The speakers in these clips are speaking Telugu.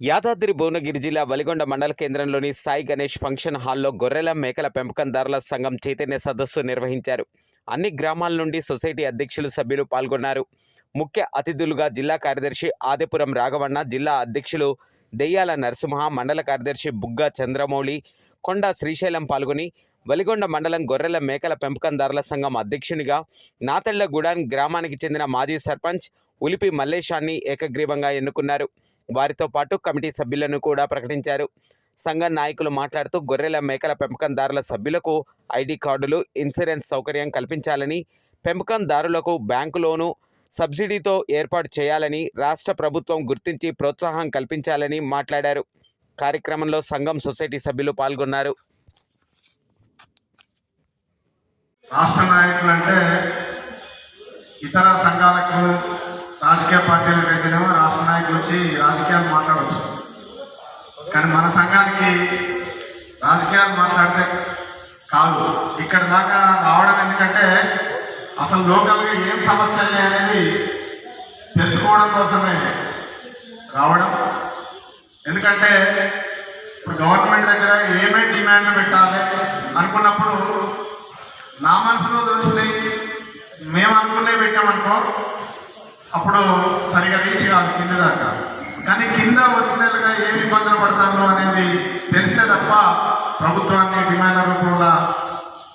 యాదాద్రి భువనగిరి జిల్లా వలిగొండ మండల కేంద్రంలోని సాయి గణేష్ ఫంక్షన్ హాల్లో గొర్రెల మేకల పెంపకందారుల సంఘం చైతన్య సదస్సు నిర్వహించారు. అన్ని గ్రామాల నుండి సొసైటీ అధ్యక్షులు సభ్యులు పాల్గొన్నారు. ముఖ్య అతిథులుగా జిల్లా కార్యదర్శి ఆదిపురం రాఘవన్న జిల్లా అధ్యక్షులు దెయ్యాల నరసింహ మండల కార్యదర్శి బుగ్గ చంద్రమౌళి కొండ శ్రీశైలం పాల్గొని వలిగొండ మండలం గొర్రెల మేకల పెంపకందారుల సంఘం అధ్యక్షునిగా నాతెళ్ళగూడాన్ గ్రామానికి చెందిన మాజీ సర్పంచ్ ఉలిపి మల్లేశాన్ని ఏకగ్రీవంగా ఎన్నుకున్నారు. వారితో పాటు కమిటీ సభ్యులను కూడా ప్రకటించారు. సంఘ నాయకులు మాట్లాడుతూ గొర్రెల మేకల పెంపకందారుల సభ్యులకు ఐడి కార్డులు ఇన్సూరెన్స్ సౌకర్యం కల్పించాలని పెంపకందారులకు బ్యాంకు లోను సబ్సిడీతో ఏర్పాటు చేయాలని రాష్ట్ర ప్రభుత్వం గుర్తించి ప్రోత్సాహం కల్పించాలని మాట్లాడారు. కార్యక్రమంలో సంఘం సొసైటీ సభ్యులు పాల్గొన్నారు. రాష్ట్ర నాయకులు అంటే ఇతర సంఘాలకు రాజకీయ పార్టీలకు అయితేనేమో రాష్ట్ర నాయకులు వచ్చి రాజకీయాలు మాట్లాడవచ్చు. కానీ మన సంఘానికి రాజకీయాలు మాట్లాడితే కాదు. ఇక్కడ దాకా రావడం ఎందుకంటే అసలు లోకల్గా ఏం సమస్యలు అనేది తెలుసుకోవడం కోసమే రావడం. ఎందుకంటే ఇప్పుడు గవర్నమెంట్ దగ్గర ఏమేమి డిమాండ్ పెట్టాలి అనుకున్నప్పుడు నా మనసులో తెలిసినవి మేము అనుకునే పెట్టామనుకో అప్పుడు సరిగా రీచ్ కాదు కింద దాకా. కానీ కింద ఒరిజినల్గా ఏమి ఇబ్బందులు పడతానో అనేది తెలిస్తే తప్ప ప్రభుత్వాన్ని డిమాండ్ రూపంలో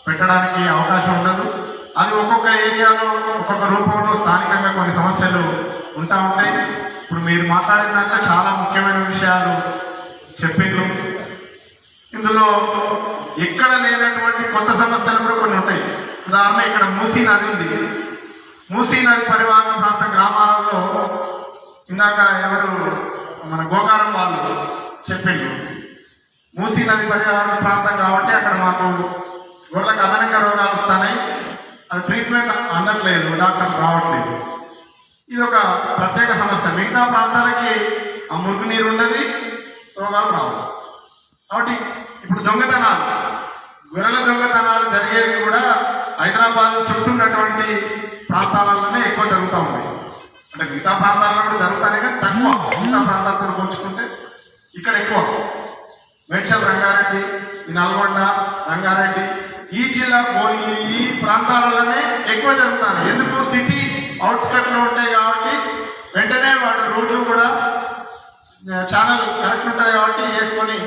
పెట్టడానికి అవకాశం ఉండదు. అది ఒక్కొక్క ఏరియాలో ఒక్కొక్క రూపంలో స్థానికంగా కొన్ని సమస్యలు ఉంటా ఉంటాయి. ఇప్పుడు మీరు మాట్లాడిన దాంట్లో చాలా ముఖ్యమైన విషయాలు చెప్పిండ్రు ఇందులో ఎక్కడ లేనటువంటి కొత్త సమస్యలు కూడా కొన్ని ఉంటాయి. ఉదాహరణ ఇక్కడ మూసీ నది ఉంది. మూసీ నది పరివాహక ప్రాంత గ్రామాలలో ఇందాక ఎవరు మన గోకారం వాళ్ళు చెప్పిండ్రు. మూసీ నది పరివాహక ప్రాంతం కాబట్టి అక్కడ మాకు గొర్రెలకు అదనంగా రోగాలు వస్తాయి అది ట్రీట్మెంట్ అందట్లేదు డాక్టర్లు రావట్లేదు. ఇది ఒక ప్రత్యేక సమస్య. మిగతా ప్రాంతాలకి ఆ మురుగు నీరు ఉండదు రోగాలు రావు. కాబట్టి ఇప్పుడు దొంగతనాలు. గొర్రెల దొంగతనాలు జరిగేవి కూడా హైదరాబాద్ చుట్టూ ఉన్నటువంటి ప్రాంతాలలోనే ఎక్కువ జరుగుతూ ఉన్నాయి అంటే మిగతా ప్రాంతాల్లో కూడా జరుగుతాయి కానీ తక్కువ. మిగతా ప్రాంతాలతో పోల్చుకుంటే ఇక్కడ ఎక్కువ. మేడ్చల్ రంగారెడ్డి ఈ నల్గొండ రంగారెడ్డి ఈ జిల్లా భువనగిరి ఈ ప్రాంతాలలోనే ఎక్కువ జరుగుతాను. ఎందుకు? సిటీ అవుట్స్కట్లో ఉంటాయి కాబట్టి వెంటనే వాటి రూట్లు కూడా ఛానల్ కరెక్ట్ ఉంటాయి కాబట్టి వేసుకొని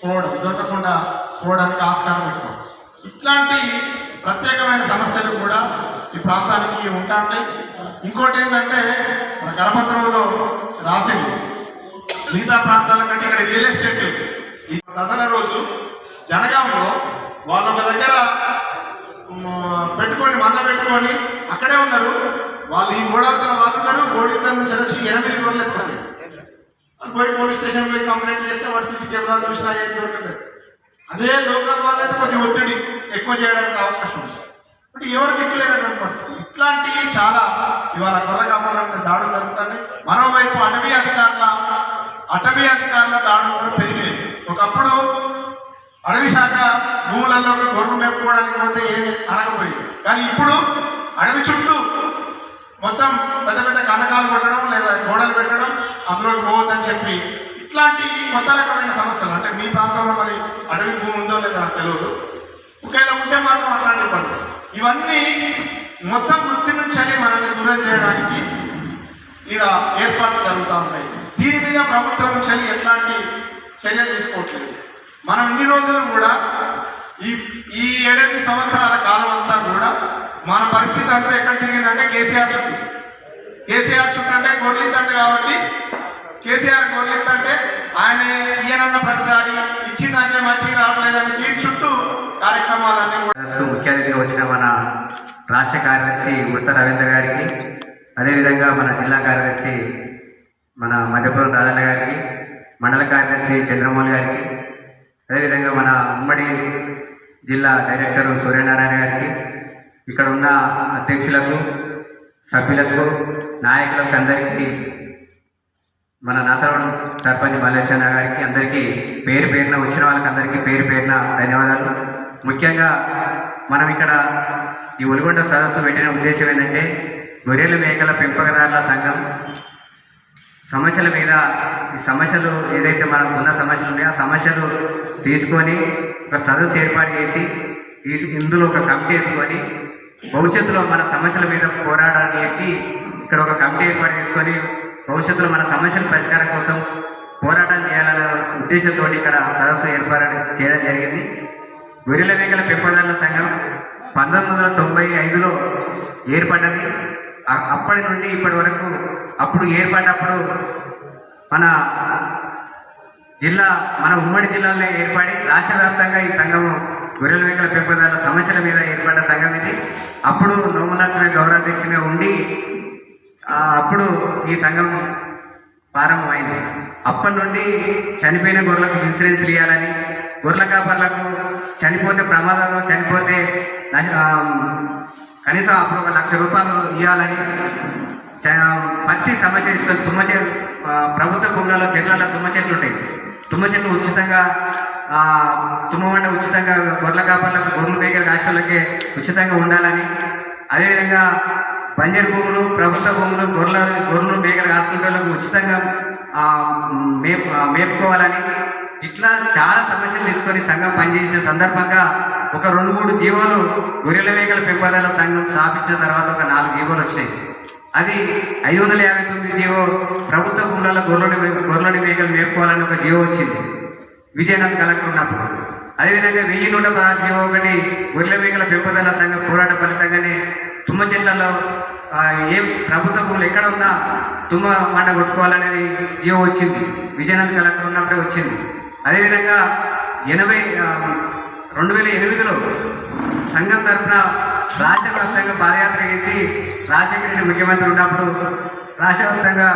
పోవడం దొరకకుండా పోవడానికి ఆస్కారం ఎక్కువ. ఇట్లాంటి ప్రత్యేకమైన సమస్యలు కూడా ఈ ప్రాంతానికి ఉంటా ఉంటాయి. ఇంకోటి ఏంటంటే మన కరపత్రంలో రాసింది మిగతా ప్రాంతాల కంటే ఇక్కడ రియల్ ఎస్టేట్ ఈ దసరా రోజు జనగాంలో వాళ్ళు ఒక దగ్గర పెట్టుకొని మంద పెట్టుకొని అక్కడే ఉన్నారు. వాళ్ళు ఈ గోడవతల వాళ్ళు ఉన్నారు. గోడవతల నుంచి వచ్చి ఎనిమిది రోజులు ఎత్తుకొని పోయి పోలీస్ స్టేషన్ పోయి కంప్లైంట్ చేస్తే వాడు సీసీ కెమెరా చూసినా ఏం దొరకలేదు అదే లోకల్ వాళ్ళైతే కొంచెం ఒత్తిడి ఎక్కువ చేయడానికి అవకాశం ఉంది. ఎవరు దిక్కులేనటువంటి పరిస్థితి. ఇట్లాంటివి చాలా ఇవాళ గొర్రె కాపాల మీద దాడులు జరుగుతున్నాయి. మరోవైపు అటవీ అధికారుల అటవీ అధికారుల దాడులు కూడా పెరిగినాయి. ఒకప్పుడు అడవి శాఖ భూములలో గొర్రెలు మేపుకోవడానికి పోతే ఏమి అనకపోయింది కానీ ఇప్పుడు అడవి చుట్టూ మొత్తం పెద్ద పెద్ద కనకాలు పెట్టడం లేదా గోడలు పెట్టడం అందులోకి పోవద్దని చెప్పి ఇట్లాంటి కొత్త రకమైన సమస్యలు అంటే మీ మాత్రం మరి అడవి భూమి ఉందో లేదో నాకు తెలియదు ఒకవేళ ఉంటే మాత్రం అట్లాంటి పనులు. ఇవన్నీ మొత్తం వృత్తి నుంచి మనల్ని దూరం చేయడానికి ఈడ ఏర్పాట్లు జరుగుతూ ఉన్నాయి. దీని మీద ప్రభుత్వం నుంచి ఎట్లాంటి చర్యలు తీసుకోవట్లేదు. మనం ఇన్ని రోజులు కూడా ఈ ఈ ఏడెనిమిది సంవత్సరాల కాలం అంతా కూడా మన పరిస్థితి అంతా ఎక్కడ తిరిగిందంటే కేసీఆర్ చుట్టూ. కేసీఆర్ చుట్టూ అంటే గొర్రెలిత్తంటే కాబట్టి కేసీఆర్ గొర్రెలిత్తంటే ఆయన ఈయనన్న ప్రతిసారి ఇచ్చిందంటే మంచి రావట్లేదని దీని చుట్టూ కార్యక్రమాలన్నీ ముఖ్య అతిథిగా వచ్చిన మన రాష్ట్ర కార్యదర్శి ఉత్త రవీంద్ర గారికి అదేవిధంగా మన జిల్లా కార్యదర్శి మన మధ్యపురం రాజన్న గారికి మండల కార్యదర్శి చంద్రమౌళి గారికి అదేవిధంగా మన ఉమ్మడి జిల్లా డైరెక్టర్ సూర్యనారాయణ గారికి ఇక్కడ ఉన్న అధ్యక్షులకు సభ్యులకు నాయకులకు అందరికీ మన నాతవరం సర్పంచ్ మల్లేశ్వర గారికి అందరికీ పేరు పేరున వచ్చిన వాళ్ళకి అందరికీ పేరు పేరున ధన్యవాదాలు. ముఖ్యంగా మనం ఇక్కడ ఈ ఒలిగొండ సదస్సు పెట్టిన ఉద్దేశం ఏంటంటే గొర్రెల మేకల పెంపకదారుల సంఘం సమస్యల మీద ఈ సమస్యలు ఏదైతే మనకు ఉన్న సమస్యలు ఉన్నాయో ఆ సమస్యలు తీసుకొని ఒక సదస్సు ఏర్పాటు చేసి ఇందులో ఒక కమిటీ వేసుకొని భవిష్యత్తులో మన సమస్యల మీద పోరాడడానికి ఇక్కడ ఒక కమిటీ ఏర్పాటు చేసుకొని భవిష్యత్తులో మన సమస్యల పరిష్కారం కోసం పోరాటం చేయాలనే ఉద్దేశంతో ఇక్కడ సదస్సు ఏర్పాటు చేయడం జరిగింది. గొర్రెల మేకల పెంపదారుల సంఘం పంతొమ్మిది వందల తొంభై ఐదులో ఏర్పడ్డది. అప్పటి నుండి ఇప్పటి వరకు అప్పుడు ఏర్పడినప్పుడు మన జిల్లా మన ఉమ్మడి జిల్లాలో ఏర్పడి రాష్ట్ర వ్యాప్తంగా ఈ సంఘము గొర్రెల మేకల పెంపదారుల సమస్యల మీద ఏర్పడ్డ సంఘం ఇది. అప్పుడు నోముల నరసింహ గౌరవాధ్యక్షునిగా ఉండి అప్పుడు ఈ సంఘం ప్రారంభమైంది. అప్పటి నుండి చనిపోయిన గొర్రెలకు ఇన్సూరెన్స్ ఇవ్వాలని గొర్రెల కాపర్లకు చనిపోతే ప్రమాదంలో చనిపోతే కనీసం అప్పుడు ఒక లక్ష రూపాయలు ఇవ్వాలని చ- పత్తి సమస్య తీసుకొని తుమ్మ చె ప్రభుత్వ భూములలో చెట్లలో తుమ్మ చెట్లు ఉంటాయి. తుమ్మ చెట్లు ఉచితంగా తుమ్మ వంట ఉచితంగా గొర్రెల కాపర్లకు గొర్రెలు మేకల రాష్ట్రాలకే ఉచితంగా ఉండాలని అదేవిధంగా బంజరు భూములు ప్రభుత్వ భూములు గొర్రెల గొర్రెలు మేకలు కాసుకుంటే ఉచితంగా మేపు మేపుకోవాలని ఇట్లా చాలా సమస్యలు తీసుకొని సంఘం పనిచేసిన సందర్భంగా ఒక రెండు మూడు జీవోలు గొర్రెల మేకల పెంపదల సంఘం స్థాపించిన తర్వాత ఒక నాలుగు జీవోలు వచ్చినాయి. అది ఐదు వందల యాభై తొమ్మిది జీవో ప్రభుత్వ భూములలో గొర్రెని గొర్రెని మేకలు మేపుకోవాలని ఒక జీవో వచ్చింది. విజయనగరం కలెక్టర్ ఉన్నప్పుడు. అదేవిధంగా వెయ్యి నూట పదహారు జీవో ఒకటి గొర్రెల మేకల పెంపదల సంఘం పోరాట ఫలితంగానే తుమ్మ చెట్లలో ఏ ప్రభుత్వ భూములు ఎక్కడ ఉన్నా తుమ్మ మాట కొట్టుకోవాలనేది జీవో వచ్చింది. విజయనగరం కలెక్టర్ ఉన్నప్పుడే వచ్చింది. అదేవిధంగా ఎనభై రెండు వేల ఎనిమిదిలో సంఘం తరఫున రాష్ట్ర వ్యాప్తంగా పాదయాత్ర చేసి రాజశేఖర రెడ్డి ముఖ్యమంత్రి ఉన్నప్పుడు రాష్ట్ర వ్యాప్తంగా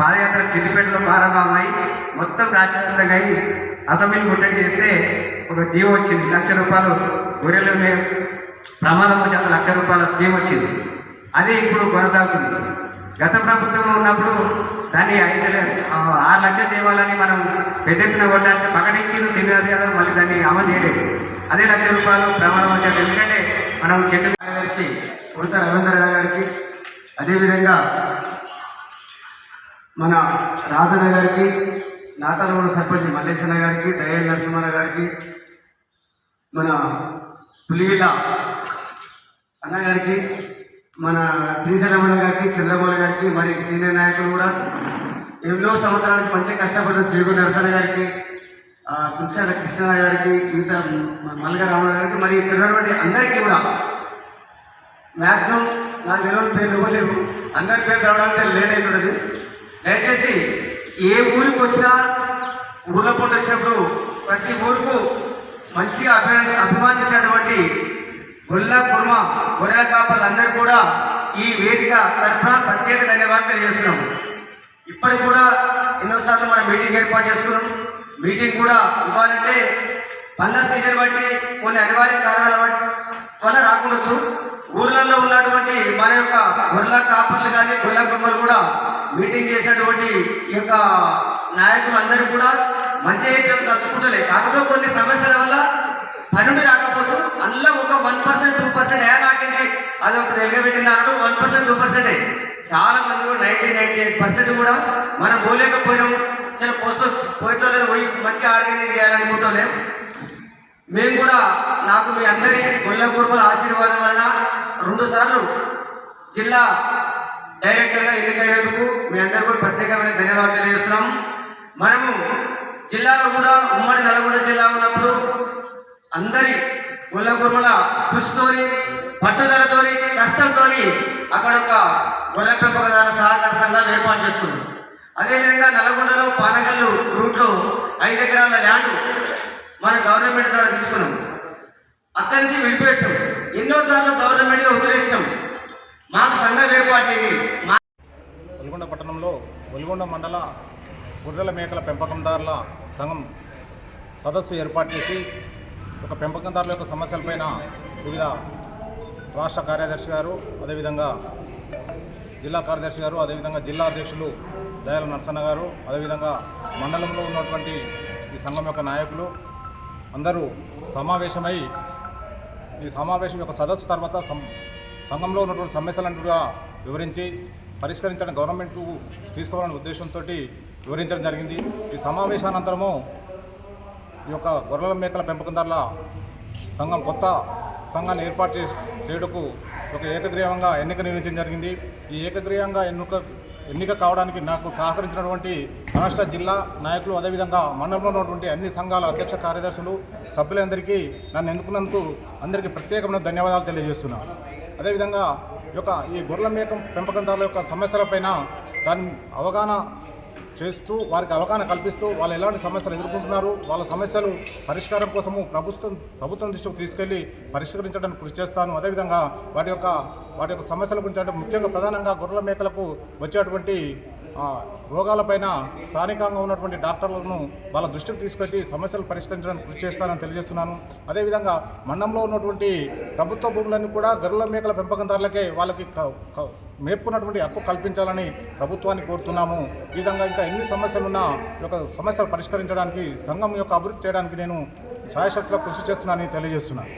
పాదయాత్ర సిద్దిపేటలో ప్రారంభమై మొత్తం రాష్ట్ర వ్యాప్తంగా అయి అసెంబ్లీ ముట్టడి చేస్తే ఒక జీవో వచ్చింది. లక్ష రూపాయలు గొర్రెల మే శాతం లక్ష రూపాయల స్కీమ్ వచ్చింది. అది ఇప్పుడు కొనసాగుతుంది. గత ప్రభుత్వం ఉన్నప్పుడు దాన్ని ఐదు ఆ, ఆరు లక్షలు తేవాలని మనం పెద్ద ఎత్తున కొట్టాలంటే ప్రకటించిన శ్రీనివాస్ యాదవ్ మళ్ళీ దాన్ని అమలు చేయలేదు. అదే లక్ష రూపాయలు ప్రమాణం వచ్చారు ఎందుకంటే మనం చెట్టు కార్యదర్శి ఉడత రవీంద్ర గారికి అదేవిధంగా మన రాజన్న గారికి నాతలూరు సర్పంచ్ మల్లేశన్న గారికి దయ్య నరసింహన్న గారికి మన పులిగిల అన్నగారికి మన శ్రీశైలమణ గారికి చంద్రమౌళి గారికి మరి సీనియర్ నాయకులు కూడా ఎన్నో సంవత్సరాల నుంచి మంచిగా కష్టపడిన చేకూరు నరసన్న గారికి ఆ, సుక్షాల కృష్ణ గారికి మిగతా మల్గ రామరావు గారికి మరి ఇక్కడ ఉన్నటువంటి అందరికీ కూడా మ్యాక్సిమం నాకు తెలియని పేర్లు ఇవ్వలేవు అందరి పేరు రావడానికి లేట్ అవుతున్నది దయచేసి ఏ ఊరికి వచ్చినా ఊళ్ళ పూట వచ్చినప్పుడు ప్రతి ఊరుకు మంచిగా అభినంది అభిమానించినటువంటి గొల్ల కుర్మ గొర్రెల కాపర్లు అందరూ కూడా ఈ వేదిక తరఫున ప్రత్యేక ధన్యవాదాలు తెలియజేస్తున్నాం. ఇప్పటికి కూడా ఎన్నోసార్లు మనం మీటింగ్ ఏర్పాటు చేసుకున్నాం. మీటింగ్ కూడా ఇవ్వాలంటే పళ్ళ సీజన్ బట్టి కొన్ని అనివార్య కారణాల వల్ల రాకుండొచ్చు. ఊర్లలో ఉన్నటువంటి మన యొక్క గొర్రెల కాపర్లు కానీ గొర్రెల కొమ్మలు కూడా మీటింగ్ చేసినటువంటి ఈ యొక్క నాయకులు అందరూ కూడా మంచి చేసిన తలుచుకుంటలే కాకపోతే కొన్ని సమస్యల వల్ల పనుండి రాకపోవచ్చు. అందులో ఒక వన్ పర్సెంట్ టూ పర్సెంట్ ఏ నాకింది అది ఒక వెలుగబెట్టింది అన్నట్టు వన్ పర్సెంట్ టూ పర్సెంటే. చాలా మంది కూడా నైన్టీ నైన్టీ ఎయిట్ పర్సెంట్ కూడా మనం పోలేకపోయినాం చాలా పోస్తూ పోయితో లేదు పోయి మంచిగా ఆర్గనైజ్ చేయాలనుకుంటాం మేము కూడా నాకు మీ అందరి గుళ్ళ కుటుంబాల ఆశీర్వాదం వలన రెండు సార్లు జిల్లా డైరెక్టర్గా ఎన్నికైనందుకు మీ అందరికీ కూడా ప్రత్యేకమైన ధన్యవాదాలు తెలియజేస్తున్నాము. మనము జిల్లాలో కూడా ఉమ్మడి నల్గొండ జిల్లా ఉన్నప్పుడు అందరి గుళ్ళ కుర్మల కృషితోని పట్టుదలతోని కష్టంతోని అక్కడ ఒక గొర్రె పెంపకదార సహకార సంఘాలు ఏర్పాటు చేసుకున్నాం. అదేవిధంగా నల్గొండలో పానగల్లు రూట్లో ఐదు ఎకరాల ల్యాండ్ మన గవర్నమెంట్ ద్వారా తీసుకున్నాం. అక్కడి నుంచి విడిపేసాం ఎన్నోసార్లు గవర్నమెంట్గా వదిలేసాం మాకు సంఘం ఏర్పాటు చేయి. మా పట్టణంలో గొల్గొండ మండల గొర్రెల మేకల పెంపకందారుల సంఘం సదస్సు ఏర్పాటు చేసి ఒక పెంపకందారుల యొక్క సమస్యలపైన వివిధ రాష్ట్ర కార్యదర్శి గారు అదేవిధంగా జిల్లా కార్యదర్శి గారు అదేవిధంగా జిల్లా అధ్యక్షులు దయాల నరసన్న గారు అదేవిధంగా మండలంలో ఉన్నటువంటి ఈ సంఘం యొక్క నాయకులు అందరూ సమావేశమై ఈ సమావేశం యొక్క సదస్సు తర్వాత సం- సంఘంలో ఉన్నటువంటి సమస్యలను కూడా వివరించి పరిష్కరించడం గవర్నమెంట్ తీసుకోవాలనే ఉద్దేశంతో వివరించడం జరిగింది. ఈ సమావేశానంతరము ఈ యొక్క గొర్రెల మేకల పెంపకందారుల సంఘం కొత్త సంఘాన్ని ఏర్పాటు చేసి చేయడకు ఒక ఏకగ్రీవంగా ఎన్నిక నిర్వహించడం జరిగింది. ఈ ఏకగ్రీవంగా ఎన్నిక ఎన్నిక కావడానికి నాకు సహకరించినటువంటి రాష్ట్ర జిల్లా నాయకులు అదేవిధంగా మండలంలో ఉన్నటువంటి అన్ని సంఘాల అధ్యక్ష కార్యదర్శులు సభ్యులందరికీ నన్ను ఎన్నుకున్నందుకు అందరికీ ప్రత్యేకమైన ధన్యవాదాలు తెలియజేస్తున్నాను అదేవిధంగా ఈ యొక్క ఈ గొర్రెల మేకం పెంపకందారుల యొక్క సమస్యలపైన దాని అవగాహన చేస్తూ వారికి అవగాహన కల్పిస్తూ వాళ్ళు ఎలాంటి సమస్యలు ఎదుర్కొంటున్నారు వాళ్ళ సమస్యలు పరిష్కారం కోసము ప్రభుత్వం ప్రభుత్వం దృష్టికి తీసుకెళ్ళి పరిష్కరించడానికి కృషి చేస్తాను. అదేవిధంగా వాటి యొక్క వాటి యొక్క సమస్యల గురించి అంటే ముఖ్యంగా ప్రధానంగా గొర్రెల మేకలకు వచ్చేటువంటి రోగాలపైన స్థానికంగా ఉన్నటువంటి డాక్టర్లను వాళ్ళ దృష్టికి తీసుకెళ్ళి సమస్యలు పరిష్కరించడానికి కృషి చేస్తానని తెలియజేస్తున్నాను. అదేవిధంగా మండలంలో ఉన్నటువంటి ప్రభుత్వ భూములన్నీ కూడా గొర్రెల మేకల పెంపకందారులకే వాళ్ళకి మేపుకున్నటువంటి హక్కు కల్పించాలని ప్రభుత్వాన్ని కోరుతున్నాము. ఈ విధంగా ఇంకా ఎన్ని సమస్యలు ఉన్నా యొక్క సమస్యలు పరిష్కరించడానికి సంఘం యొక్క అభివృద్ధి చేయడానికి నేను సాయశక్తిలో కృషి చేస్తున్నానని తెలియజేస్తున్నాను